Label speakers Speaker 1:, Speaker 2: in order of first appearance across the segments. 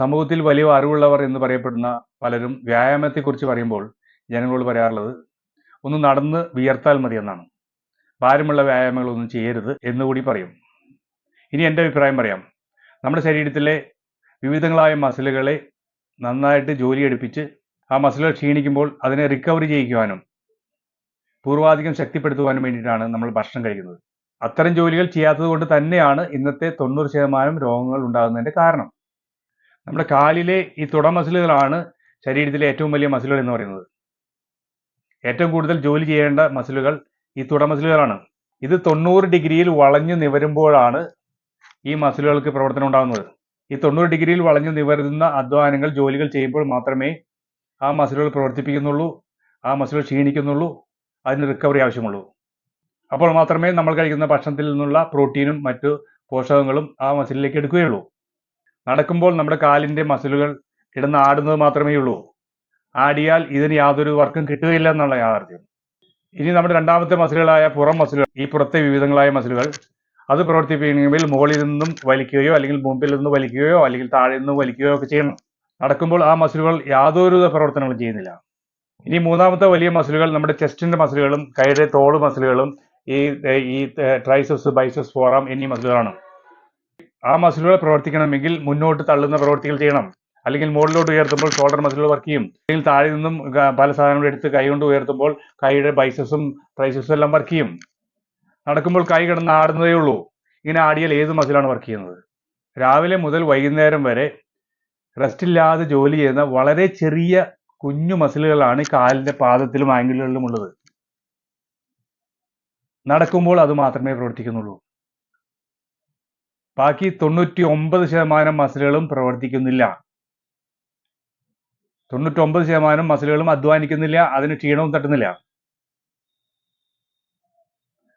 Speaker 1: സമൂഹത്തിൽ വലിയ അറിവുള്ളവർ എന്ന് പറയപ്പെടുന്ന പലരും വ്യായാമത്തെക്കുറിച്ച് പറയുമ്പോൾ ജനങ്ങളോട് പറയാറുള്ളത് ഒന്ന് നടന്ന് വിയർത്താൽ മതി എന്നാണ് ഭാരമുള്ള വ്യായാമങ്ങളൊന്നും ചെയ്യരുത് എന്നുകൂടി പറയും. ഇനി എന്റെ അഭിപ്രായം പറയാം. നമ്മുടെ ശരീരത്തിലെ വിവിധങ്ങളായ മസിലുകളെ നന്നായിട്ട് ജോലി എടുപ്പിച്ച് ആ മസിലുകൾ ക്ഷീണിക്കുമ്പോൾ അതിനെ റിക്കവറി ചെയ്യിക്കുവാനും പൂർവാധികം ശക്തിപ്പെടുത്തുവാനും വേണ്ടിയിട്ടാണ് നമ്മൾ ഭക്ഷണം കഴിക്കുന്നത്. അത്തരം ജോലികൾ ചെയ്യാത്തത് കൊണ്ട് തന്നെയാണ് ഇന്നത്തെ തൊണ്ണൂറ് ശതമാനം രോഗങ്ങൾ ഉണ്ടാകുന്നതിന്റെ കാരണം. നമ്മുടെ കാലിലെ ഈ തുട മസിലുകളാണ് ശരീരത്തിലെ ഏറ്റവും വലിയ മസിലുകൾ എന്ന് പറയുന്നത്. ഏറ്റവും കൂടുതൽ ജോലി ചെയ്യേണ്ട മസിലുകൾ ഈ തുട മസിലുകളാണ്. ഇത് തൊണ്ണൂറ് ഡിഗ്രിയിൽ വളഞ്ഞു നിവരുമ്പോഴാണ് ഈ മസിലുകൾക്ക് പ്രവർത്തനം ഉണ്ടാകുന്നത്. ഈ തൊണ്ണൂറ് ഡിഗ്രിയിൽ വളഞ്ഞു നിവരുന്ന അധ്വാനങ്ങൾ ജോലികൾ ചെയ്യുമ്പോൾ മാത്രമേ ആ മസിലുകൾ പ്രവർത്തിപ്പിക്കുന്നുള്ളൂ ആ മസിലുകൾ ക്ഷീണിക്കുന്നുള്ളൂ അതിന് റിക്കവറി ആവശ്യമുള്ളൂ. അപ്പോൾ മാത്രമേ നമ്മൾ കഴിക്കുന്ന ഭക്ഷണത്തിൽ നിന്നുള്ള പ്രോട്ടീനും മറ്റു പോഷകങ്ങളും ആ മസിലിലേക്ക് എടുക്കുകയുള്ളൂ. നടക്കുമ്പോൾ നമ്മുടെ കാലിന്റെ മസിലുകൾ കിടന്ന് ആടുന്നത് മാത്രമേ ഉള്ളൂ. ആടിയാൽ ഇതിന് യാതൊരു വർക്കും കിട്ടുകയില്ല എന്നുള്ള യാഥാർത്ഥ്യം. ഇനി നമ്മുടെ രണ്ടാമത്തെ മസിലുകളായ പുറം മസിലുകൾ ഈ പുറത്തെ വിവിധങ്ങളായ മസിലുകൾ അത് പ്രവർത്തിപ്പിക്കണമെങ്കിൽ മുകളിൽ നിന്നും വലിക്കുകയോ അല്ലെങ്കിൽ മുമ്പിൽ നിന്ന് വലിക്കുകയോ അല്ലെങ്കിൽ താഴെ നിന്നും വലിക്കുകയോ ഒക്കെ ചെയ്യണം. നടക്കുമ്പോൾ ആ മസിലുകൾ യാതൊരു പ്രവർത്തനങ്ങളും ചെയ്യുന്നില്ല. ഇനി മൂന്നാമത്തെ വലിയ മസിലുകൾ നമ്മുടെ ചെസ്റ്റിന്റെ മസിലുകളും കൈയുടെ തോൾ മസിലുകളും ഈ ഈ ട്രൈസസ് ബൈസസ് ഫോറാം എന്നീ മസിലുകളാണ്. ആ മസിലുകൾ പ്രവർത്തിക്കണമെങ്കിൽ മുന്നോട്ട് തള്ളുന്ന പ്രവർത്തികൾ ചെയ്യണം. അല്ലെങ്കിൽ മുകളിലോട്ട് ഉയർത്തുമ്പോൾ ഷോൾഡർ മസിലുകൾ വർക്ക് ചെയ്യും. അല്ലെങ്കിൽ താഴെ നിന്നും പല സാധനങ്ങളും എടുത്ത് കൈ കൊണ്ട് ഉയർത്തുമ്പോൾ കൈയുടെ ബൈസസും ട്രൈസസും എല്ലാം വർക്ക് ചെയ്യും. നടക്കുമ്പോൾ കൈ കിടന്ന് ആടുന്നതേ ഉള്ളൂ. ഇങ്ങനെ ആടിയാൽ ഏത് മസിലാണ് വർക്ക് ചെയ്യുന്നത്? രാവിലെ മുതൽ വൈകുന്നേരം വരെ റെസ്റ്റ് ഇല്ലാതെ ജോലി ചെയ്യുന്ന വളരെ ചെറിയ കുഞ്ഞു മസിലുകളാണ് കാലിന്റെ പാദത്തിലും ആംഗിളുകളിലും ഉള്ളത്. നടക്കുമ്പോൾ അത് മാത്രമേ പ്രവർത്തിക്കുന്നുള്ളൂ. ബാക്കി തൊണ്ണൂറ്റി ഒമ്പത് ശതമാനം മസിലുകളും പ്രവർത്തിക്കുന്നില്ല. തൊണ്ണൂറ്റി ഒമ്പത് ശതമാനം മസിലുകളും അധ്വാനിക്കുന്നില്ല അതിന് ക്ഷീണവും തട്ടുന്നില്ല.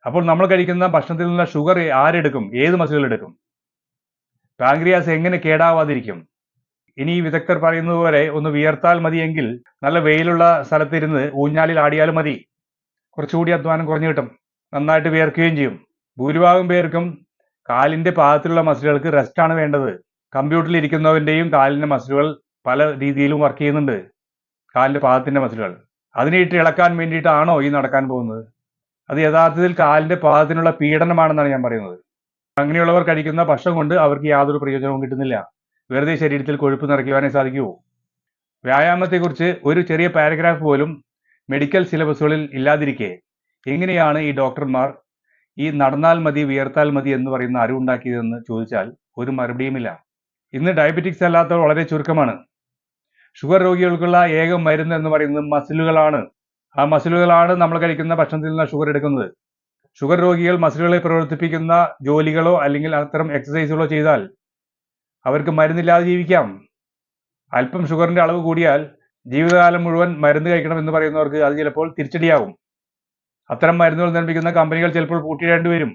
Speaker 1: അപ്പോൾ നമ്മൾ കഴിക്കുന്ന ഭക്ഷണത്തിൽ നിന്നുള്ള ഷുഗർ ആരെടുക്കും? ഏത് മസിലുകൾ എടുക്കും? പാങ്ക്രിയാസ് എങ്ങനെ കേടാവാതിരിക്കും? ഇനി വിദഗ്ധർ പറയുന്നത് പോലെ ഒന്ന് വിയർത്താൽ മതിയെങ്കിൽ നല്ല വെയിലുള്ള സ്ഥലത്തിരുന്ന് ഊഞ്ഞാലിൽ ആടിയാലും മതി. കുറച്ചുകൂടി അധ്വാനം കുറഞ്ഞു കിട്ടും. നന്നായിട്ട് വിയർക്കുകയും ചെയ്യും. ഭൂരിഭാഗം പേർക്കും കാലിന്റെ പാദത്തിലുള്ള മസിലുകൾക്ക് റെസ്റ്റ് ആണ് വേണ്ടത്. കമ്പ്യൂട്ടറിൽ ഇരിക്കുന്നവന്റെയും കാലിന്റെ മസിലുകൾ പല രീതിയിലും വർക്ക് ചെയ്യുന്നുണ്ട്. കാലിന്റെ പാദത്തിന്റെ മസിലുകൾ. അതിനെ ഇട്ട് ഇളക്കാൻ വേണ്ടിയിട്ടാണോ ഈ നടക്കാൻ പോകുന്നത്? അത് യഥാർത്ഥത്തിൽ കാലിന്റെ പാദത്തിനുള്ള പീഡനമാണെന്നാണ് ഞാൻ പറയുന്നത്. അങ്ങനെയുള്ളവർ കഴിക്കുന്ന ഭക്ഷണം കൊണ്ട് അവർക്ക് യാതൊരു പ്രയോജനവും കിട്ടുന്നില്ല. വെറുതെ ശരീരത്തിൽ കൊഴുപ്പ് നിറയ്ക്കുവാനേ സാധിക്കൂ. വ്യായാമത്തെക്കുറിച്ച് ഒരു ചെറിയ പാരഗ്രാഫ് പോലും മെഡിക്കൽ സിലബസുകളിൽ ഇല്ലാതിരിക്കെ. എങ്ങനെയാണ് ഈ ഡോക്ടർമാർ ഈ നടന്നാൽ മതി വിയർത്താൽ മതി എന്ന് പറയുന്ന അറിവുണ്ടാക്കിയതെന്ന് ചോദിച്ചാൽ ഒരു മറുപടിയുമില്ല. ഇന്ന് ഡയബറ്റിക്സ് അല്ലാത്തവർ വളരെ ചുരുക്കമാണ്. ഷുഗർ രോഗികൾക്കുള്ള ഏക മരുന്ന് എന്ന് പറയുന്നത് മസിലുകളാണ്. ആ മസിലുകളാണ് നമ്മൾ കഴിക്കുന്ന ഭക്ഷണത്തിൽ നിന്ന് ഷുഗർ എടുക്കുന്നത്. ഷുഗർ രോഗികൾ മസിലുകളെ പ്രവർത്തിപ്പിക്കുന്ന ജോലികളോ അല്ലെങ്കിൽ അത്തരം എക്സസൈസുകളോ ചെയ്താൽ അവർക്ക് മരുന്നില്ലാതെ ജീവിക്കാം. അല്പം ഷുഗറിന്റെ അളവ് കൂടിയാൽ ജീവിതകാലം മുഴുവൻ മരുന്ന് കഴിക്കണം എന്ന് പറയുന്നവർക്ക് അത് ചിലപ്പോൾ തിരിച്ചടിയാകും അത്തരം മരുന്നുകൾ നിർമ്മിക്കുന്ന കമ്പനികൾ ചിലപ്പോൾ പൂട്ടിയിടേണ്ടി വരും.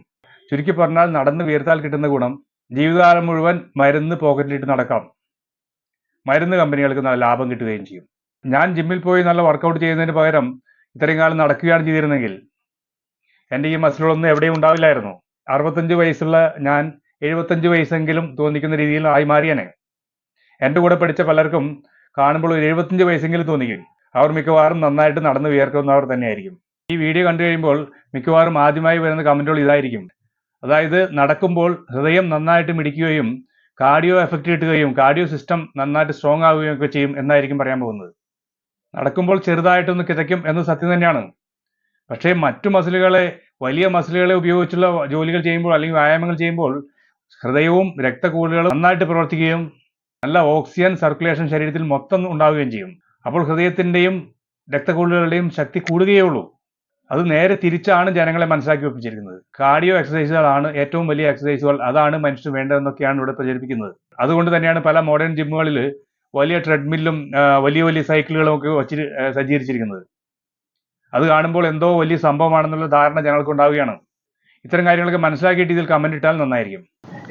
Speaker 1: ചുരുക്കി പറഞ്ഞാൽ നടന്ന് വീർത്താൽ കിട്ടുന്ന ഗുണം ജീവിതകാലം മുഴുവൻ മരുന്ന് പോക്കറ്റിലിട്ട് നടക്കാം. മരുന്ന് കമ്പനികൾക്ക് നല്ല ലാഭം കിട്ടുകയും ചെയ്യും. ഞാൻ ജിമ്മിൽ പോയി നല്ല വർക്കൗട്ട് ചെയ്യുന്നതിന് പകരം ഇത്രയും കാലം നടക്കുകയാണ് ചെയ്തിരുന്നെങ്കിൽ എന്റെ ഈ മസിലുകളൊന്നും എവിടെയും ഉണ്ടാവില്ലായിരുന്നു. അറുപത്തഞ്ച് വയസ്സുള്ള ഞാൻ എഴുപത്തഞ്ച് വയസ്സെങ്കിലും തോന്നിക്കുന്ന രീതിയിൽ ആയി മാറിയനെ. എന്റെ കൂടെ പഠിച്ച പലർക്കും കാണുമ്പോൾ ഒരു എഴുപത്തഞ്ച് വയസ്സെങ്കിലും തോന്നിക്കും. അവർ മിക്കവാറും നന്നായിട്ട് നടന്ന് വിയർക്കുന്നവർ തന്നെയായിരിക്കും. ഈ വീഡിയോ കണ്ടു കഴിയുമ്പോൾ മിക്കവാറും ആദ്യമായി വരുന്ന കമന്റുകൾ ഇതായിരിക്കും. അതായത് നടക്കുമ്പോൾ ഹൃദയം നന്നായിട്ട് മിടിക്കുകയും കാർഡിയോ എഫക്റ്റ് കിട്ടുകയും കാർഡിയോ സിസ്റ്റം നന്നായിട്ട് സ്ട്രോങ് ആവുകയും ഒക്കെ ചെയ്യും എന്നായിരിക്കും പറയാൻ പോകുന്നത്. നടക്കുമ്പോൾ ചെറുതായിട്ടൊന്ന് കിതയ്ക്കും എന്ന് സത്യം തന്നെയാണ്. പക്ഷേ മറ്റു മസിലുകളെ വലിയ മസിലുകളെ ഉപയോഗിച്ചുള്ള ജോലികൾ ചെയ്യുമ്പോൾ അല്ലെങ്കിൽ വ്യായാമങ്ങൾ ചെയ്യുമ്പോൾ ഹൃദയവും രക്തക്കൂടുകളും നന്നായിട്ട് പ്രവർത്തിക്കുകയും നല്ല ഓക്സിജൻ സർക്കുലേഷൻ ശരീരത്തിൽ മൊത്തം ഉണ്ടാവുകയും ചെയ്യും. അപ്പോൾ ഹൃദയത്തിന്റെയും രക്തകൂടുകളുടെയും ശക്തി കൂടുകയുള്ളൂ അത് നേരെ തിരിച്ചാണ് ജനങ്ങളെ മനസ്സിലാക്കി വെപ്പിച്ചിരിക്കുന്നത്. കാർഡിയോ എക്സസൈസുകളാണ് ഏറ്റവും വലിയ എക്സസൈസുകൾ അതാണ് മനുഷ്യന് വേണ്ടതെന്നൊക്കെയാണ് ഇവിടെ പ്രചരിപ്പിക്കുന്നത്. അതുകൊണ്ട് തന്നെയാണ് പല മോഡേൺ ജിമ്മുകളിൽ വലിയ ട്രെഡ്മില്ലും വലിയ വലിയ സൈക്കിളുകളും ഒക്കെ വച്ച് സജ്ജീകരിച്ചിരിക്കുന്നത്. അത് കാണുമ്പോൾ എന്തോ വലിയ സംഭവമാണെന്നുള്ള ധാരണ ജനങ്ങൾക്ക് ഉണ്ടാവുകയാണ്. ഇത്തരം കാര്യങ്ങളൊക്കെ മനസ്സിലാക്കിയിട്ട് ഇതിൽ കമന്റ് ഇട്ടാൽ നന്നായിരിക്കും.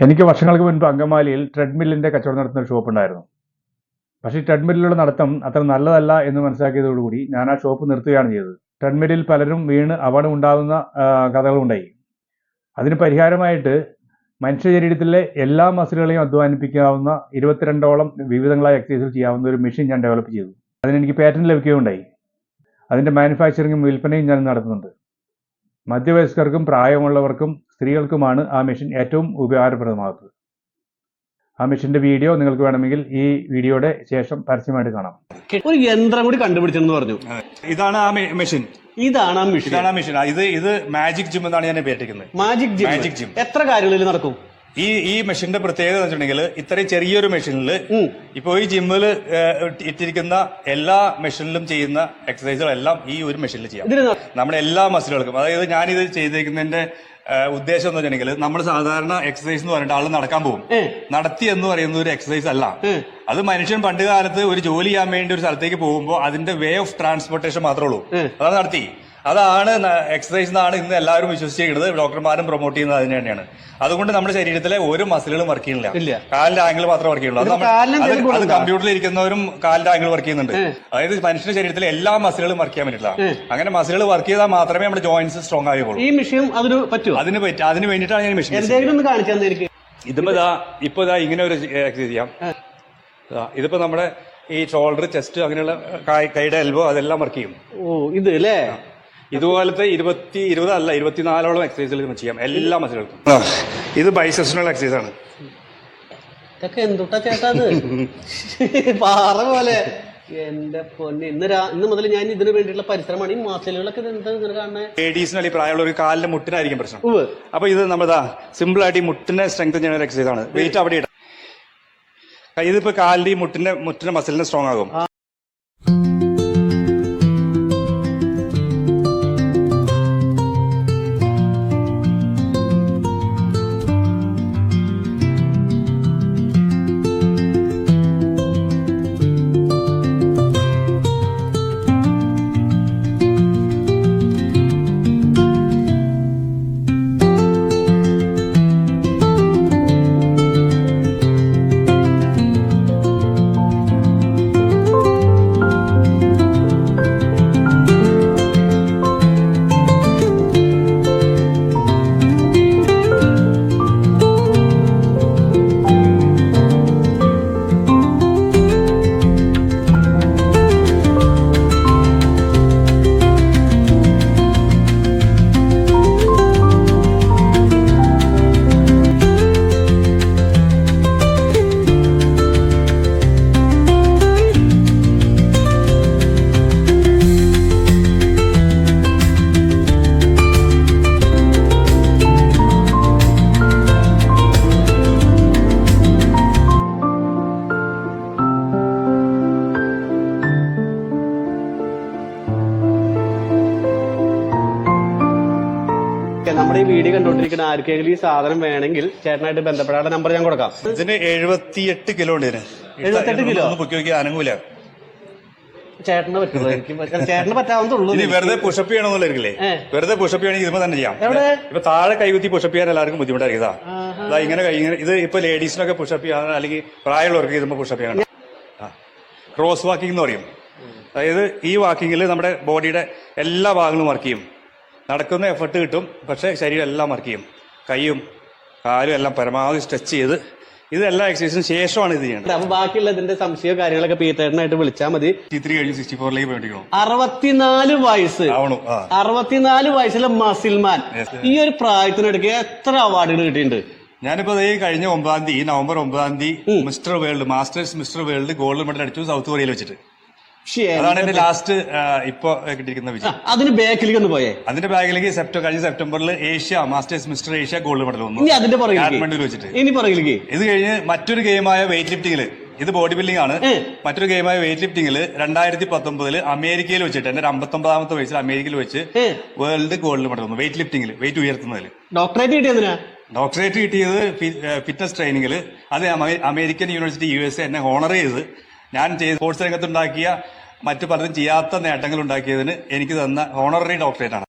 Speaker 1: എനിക്ക് വർഷങ്ങൾക്ക് മുൻപ് അങ്കമാലിയിൽ ട്രെഡ്മില്ലിന്റെ കച്ചവടം നടത്തുന്ന ഒരു ഷോപ്പ് ഉണ്ടായിരുന്നു. പക്ഷേ ട്രെഡ്മില്ലിലുള്ള നടത്തം അത്ര നല്ലതല്ല എന്ന് മനസ്സിലാക്കിയതോടുകൂടി ഞാൻ ആ ഷോപ്പ് നിർത്തുകയാണ് ചെയ്തത്. ട്രെഡ്മില്ലിൽ പലരും വീണ് അപകടം ഉണ്ടാകുന്ന കഥകളുണ്ടായി. അതിന് പരിഹാരമായിട്ട്
Speaker 2: മനുഷ്യ ശരീരത്തിലെ എല്ലാ മസിലുകളെയും അധ്വാനിപ്പിക്കാവുന്ന ഇരുപത്തിരണ്ടോളം വിവിധങ്ങളായ എക്സസൈസുകൾ ചെയ്യാവുന്ന ഒരു മെഷീൻ ഞാൻ ഡെവലപ്പ് ചെയ്തു. അതിനെനിക്ക് പാറ്റന്റ് ലഭിക്കുകയുണ്ടായി. അതിന്റെ മാനുഫാക്ചറിങ്ങും വിൽപ്പനയും ഞാൻ നടത്തുന്നുണ്ട്. മധ്യവയസ്കർക്കും പ്രായമുള്ളവർക്കും സ്ത്രീകൾക്കുമാണ് ആ മെഷീൻ ഏറ്റവും ഉപകാരപ്രദമാകുന്നത്. ആ മെഷീന്റെ വീഡിയോ നിങ്ങൾക്ക് വേണമെങ്കിൽ ഈ വീഡിയോയുടെ ശേഷം പരസ്യമായിട്ട് കാണാം.
Speaker 3: ഒരു യന്ത്രം കൂടി കണ്ടുപിടിച്ചെന്ന് പറഞ്ഞു.
Speaker 1: ഇതാണ് ആ മെഷീൻ.
Speaker 3: ഇതാണ് ആ മെഷീൻ.
Speaker 1: ഇതാണ് ആ മെഷീൻ. ഇത് ഇത് മാജിക് ജിം എന്നാണ് ഞാൻ പേറ്റിക്കുന്നത്
Speaker 3: മാജിക് ജിം.
Speaker 1: Magic gym.
Speaker 3: എത്ര കാര്യങ്ങളിൽ നടക്കും?
Speaker 1: ഈ ഈ മെഷീന്റെ പ്രത്യേകത എന്ന് വെച്ചിട്ടുണ്ടെങ്കിൽ ഇത്രയും ചെറിയൊരു മെഷീനിൽ ഇപ്പോ ഈ ജിമ്മിൽ ഇട്ടിരിക്കുന്ന എല്ലാ മെഷീനിലും ചെയ്യുന്ന എക്സസൈസുകളെല്ലാം ഈ ഒരു മെഷീനിൽ ചെയ്യാം. നമ്മുടെ എല്ലാ മസിലുകൾക്കും അതായത് ഞാനിത് ചെയ്തേക്കുന്നതിന്റെ ഉദ്ദേശം എന്ന് വെച്ചിട്ടുണ്ടെങ്കിൽ നമ്മൾ സാധാരണ എക്സസൈസ് എന്ന് പറഞ്ഞിട്ട് ആൾ നടക്കാൻ പോകും. നടത്തി എന്ന് പറയുന്ന ഒരു എക്സസൈസ് അല്ല. അത് മനുഷ്യൻ പണ്ട് കാലത്ത് ഒരു ജോലി ചെയ്യാൻ വേണ്ടി ഒരു സ്ഥലത്തേക്ക് പോകുമ്പോൾ അതിന്റെ വേ ഓഫ് ട്രാൻസ്പോർട്ടേഷൻ മാത്രമേ ഉള്ളൂ. അതാണ് നടത്തി. അതാണ് എക്സസൈസ് എന്നാണ് ഇന്ന് എല്ലാവരും വിശ്വസിച്ചിരിക്കുന്നത്. ഡോക്ടർമാരും പ്രൊമോട്ട് ചെയ്യുന്നത് അതിന് തന്നെയാണ്. അതുകൊണ്ട് നമ്മുടെ ശരീരത്തിലെ ഒരു മസിലുകളും വർക്ക്. ചെയ്യുന്നില്ല. കാലിന്റെ ആംഗിൾ മാത്രമേ വർക്ക് ചെയ്യുള്ളൂ അത്? കമ്പ്യൂട്ടറിൽ ഇരിക്കുന്നവരും കാലിന്റെ ആംഗിൾ വർക്ക് ചെയ്യുന്നുണ്ട്. അതായത് മനുഷ്യന്റെ ശരീരത്തിലെ എല്ലാ മസിലുകളും വർക്ക് ചെയ്യാൻ പറ്റില്ല. അങ്ങനെ മസിലുകൾ വർക്ക് ചെയ്താൽ മാത്രമേ നമ്മുടെ ജോയിന്റ്സ് സ്ട്രോങ് ആവുകയുള്ളൂ.
Speaker 3: ഈ മെഷീൻ അതിന് പറ്റും
Speaker 1: അതിന് പറ്റി അതിന് വേണ്ടിയിട്ടാണ് ഞാൻ മെഷീൻ ഇതിപ്പോ ഇതാ ഇപ്പൊ ഇതാ ഇങ്ങനെ ഒരു എക്സസൈസ് ചെയ്യാം. ഇതിപ്പോ നമ്മുടെ ഈ ഷോൾഡർ ചെസ്റ്റ് അങ്ങനെയുള്ള കൈയുടെ എൽബോ അതെല്ലാം വർക്ക് ചെയ്യും.
Speaker 3: ഓ ഇത് അല്ലേ?
Speaker 1: ഇതുപോലത്തെ ഇരുപത്തി ഇരുപതല്ല ഇരുപത്തിനാലോളം എക്സസൈസുകൾ നമുക്ക് ചെയ്യാം. എല്ലാ മസിലുകൾക്കും. ഇത് ബൈസെഷണൽ എക്സസൈസ് ആണ്.
Speaker 3: ഇതൊക്കെ എന്തുട്ടാ ചേട്ടാ അത് പാറ പോലെ. എന്റെ പൊന്നെ ഇന്ന് ഇന്ന് മുതൽ ഞാൻ ഇതിന് വേണ്ടിയിട്ടുള്ള പരിശ്രമമാണ്. ഈ മസിലുകളൊക്കെ ഇങ്ങനെ കാണണേ
Speaker 1: ലേഡീസിന് അല്ലെങ്കിൽ പ്രായമുള്ള ഒരു കാലിന്റെ മുട്ടിനായിരിക്കും പ്രശ്നം. അപ്പൊ ഇത് നമ്മളിതാ സിമ്പിൾ ആയിട്ട് ഈ മുട്ടിനെ സ്ട്രെങ്ത് ചെയ്യുന്ന ഒരു എക്സസൈസ് ആണ്. വെയിറ്റ് അവിടെ ഇടാം. ഇതിപ്പോ കാലിന്റെ ഈ മുട്ടിന്റെ മുട്ടിന്റെ മസിലിന് സ്ട്രോങ് ആകും.
Speaker 3: നമ്മുടെ ഈ വീഡിയോ കണ്ടോണ്ടിരിക്കുന്ന ആർക്കെങ്കിലും ഈ സാധനം വേണമെങ്കിൽ ചേട്ടനായിട്ട് ബന്ധപ്പെടാനുള്ള നമ്പർ ഞാൻ കൊടുക്കാം.
Speaker 1: ഇതിന് എഴുപത്തിയെട്ട് കിലോ ഉണ്ട് ഇതിന്.
Speaker 3: 78 കിലോ?
Speaker 1: പൊക്കി അനങ്ങൂല.
Speaker 3: ചേട്ടന് പറ്റുമോ? എനിക്ക് പറ്റ- ചേട്ടന് പറ്റാവുന്നതുള്ളൂ
Speaker 1: ഇനി വെറുതെ പുഷപ്പ് വെറുതെ പുഷപ്പ് ചെയ്യണമെങ്കിൽ ഇതുമ്പോ തന്നെ ചെയ്യാം.
Speaker 3: എവിടെ?
Speaker 1: ഇപ്പൊ താഴെ കൈകുത്തി പുഷപ്പ് ചെയ്യാൻ എല്ലാവർക്കും ബുദ്ധിമുട്ടായിരിക്കും ഇതാ. ഇതാ ഇങ്ങനെ കൈ ഇങ്ങനെ ഇത് ഇപ്പൊ ലേഡീസിനൊക്കെ പുഷപ്പ് ചെയ്യാൻ അല്ലെങ്കിൽ പ്രായമുള്ളവർക്ക് ഇതുമ്പോ പുഷപ്പ് ചെയ്യാൻ ക്രോസ് വാക്കിംഗ് എന്ന് പറയും. അതായത് ഈ വാക്കിങ്ങിൽ നമ്മുടെ ബോഡിയുടെ എല്ലാ ഭാഗങ്ങളും വർക്ക് ചെയ്യും. നടക്കുന്ന എഫർട്ട് കിട്ടും. പക്ഷേ ശരീരം എല്ലാം വർക്ക് ചെയ്യും. കൈയും കാലും എല്ലാം പരമാവധി സ്ട്രെച്ച് ചെയ്ത് ഇത് എല്ലാ എക്സസൈസിനും ശേഷമാണ് ഇത് ചെയ്യേണ്ടത്.
Speaker 3: അപ്പൊ ബാക്കിയുള്ള ഇതിന്റെ സംശയ കാര്യങ്ങളൊക്കെ പീത്തേട്ടനായിട്ട് വിളിച്ചാൽ മതി.
Speaker 1: ത്രീ കഴിഞ്ഞ് സിക്സ്റ്റി ഫോറിലേക്ക് പോയിട്ടിരിക്കണം
Speaker 3: അറുപത്തിനാല് വയസ്സ്.
Speaker 1: ആവണു. ആ.
Speaker 3: അറുപത്തിനാല് വയസ്സിലെ മസിൽമാൻ ഈ ഒരു പ്രായത്തിനെടുക്കുക എത്ര അവാർഡുകൾ കിട്ടിയിട്ടുണ്ട്?
Speaker 1: ഞാനിപ്പോ ദേ ഈ കഴിഞ്ഞ ഒമ്പതാം തീയതി നവംബർ ഒമ്പതാം തീയതി mister world masters mister world gold medal അടിച്ചു സൗത്ത് കൊറിയയിൽ വെച്ചിട്ട്. അതാണ് എന്റെ ലാസ്റ്റ് ഇപ്പൊ കിട്ടിയിരിക്കുന്ന വിജയം.
Speaker 3: അതിന് ബാക്കിലേക്ക് ഒന്ന് പോയേ.
Speaker 1: അതിന്റെ ബാക്കിലേക്ക് സെപ്റ്റംബർ കഴിഞ്ഞ സെപ്റ്റംബറിൽ Asia masters mister Asia gold medal വന്നു.
Speaker 3: ഇനി അതിന്റെ
Speaker 1: കാഠ്മണ്ഡുവിൽ വെച്ചിട്ട്.
Speaker 3: ഇനി പുറകിലേക്ക്.
Speaker 1: ഇത് കഴിഞ്ഞ് മറ്റൊരു ഗെയിമായ വെയിറ്റ് ലിഫ്റ്റിംഗിൽ ഇത് ബോഡി ബിൽഡിംഗ് ആണ് മറ്റൊരു ഗെയിമായ വെയിറ്റ് ലിഫ്റ്റിംഗിൽ രണ്ടായിരത്തി പത്തൊമ്പതിൽ അമേരിക്കയിൽ വെച്ചിട്ട് എന്റെ ഒമ്പതാമത്തെ വയസ്സിൽ അമേരിക്കയിൽ വെച്ച് വേൾഡ് ഗോൾഡ് മെഡൽ വന്നു വെയിറ്റ് ലിഫ്റ്റിംഗിൽ വെയിറ്റ് ഉയർത്തുന്നതിൽ
Speaker 3: ഡോക്ടറേറ്റ് കിട്ടിയതിനാ
Speaker 1: ഡോക്ടറേറ്റ് കിട്ടിയത് ഫിറ്റ്നസ് ട്രെയിനിങ്ങിൽ അത് അമേരിക്കൻ യൂണിവേഴ്സിറ്റി യു എസ് എന്നെ ഹോണർ ചെയ്ത് ഞാൻ ചെയ്ത സ്പോർട്സ് രംഗത്തുണ്ടാക്കിയ മറ്റു പലരും ചെയ്യാത്ത നേട്ടങ്ങൾ ഉണ്ടാക്കിയതിന് എനിക്ക് തന്ന ഹോണററി ഡോക്ടറേറ്റ് ആണ്.